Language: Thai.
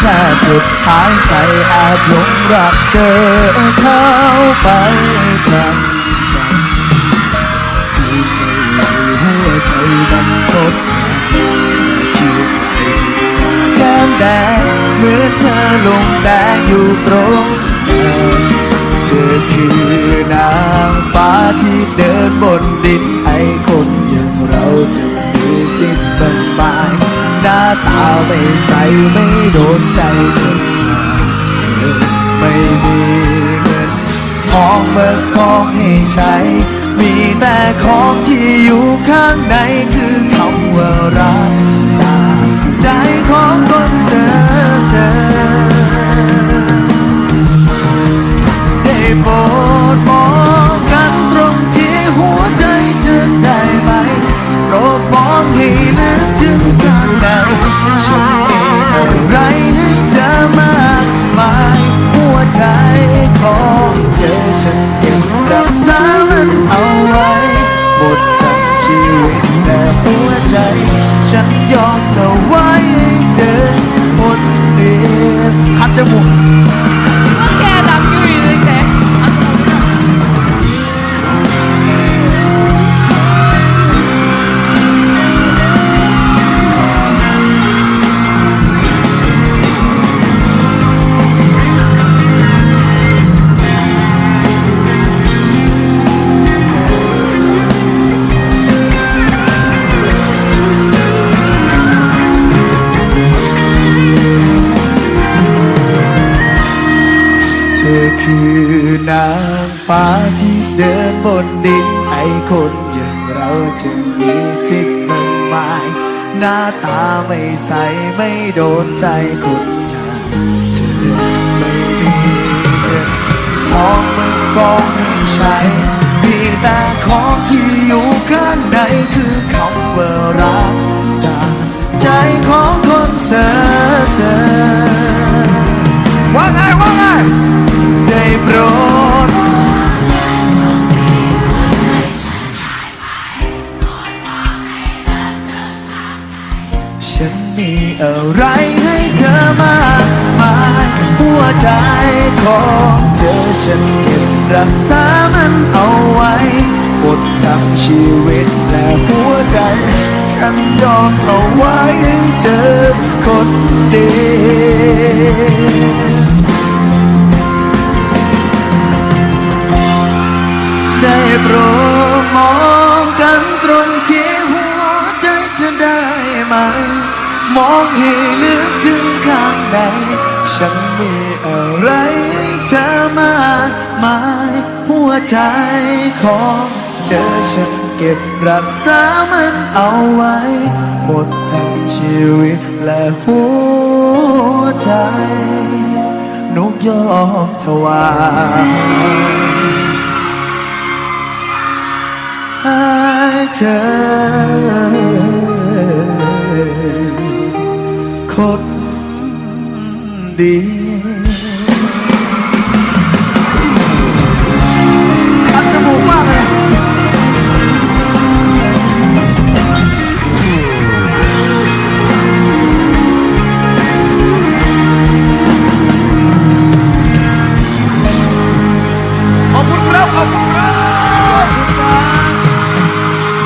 แทบหยุดหายใจแอบหลงรักเธอเข้าไปจังจังคือไม่หัวใจมันกดคิดไปแก้มแดงเหมือนเธอลงแดงอยู่ตรงนั้นเธอคือ นางฟ้าที่เดิน ไม่ใสไม่โดนใจเธอเธอไม่มีเงินทองเบิกของให้ใช้ มีแต่ของที่อยู่ข้างในคือคำว่ารักจากใจของคน คือนางฟ้าที่เดินบนดินไอ้คนอย่างเราจะมีสิทธิ์มั่นหมาย หน้าตาไม่ใสไม่โดนใจคนอย่างเธอไม่มีเงินทองมันกองให้ใช้ มีแต่ของที่อยู่ข้างในคือคำว่ารักจากใจของ มีอะไรให้เธอมากมายหัวใจของเธอฉันเก็บรักษามันเอาไว้หมดทั้งชีวิตและหัวใจฉันยอมเอาไว้ให้เธอคนเดียวได้โปรดมองกันตรงที่หัวใจจะได้ไหม มองให้ลึกถึงข้างใน ฉันมีอะไรเธอมากมายหัวใจของเธอฉันเก็บรักษามันเอาไว้ หมดทั้งชีวิตและหัวใจนุกยอมถวายให้เธอ ดี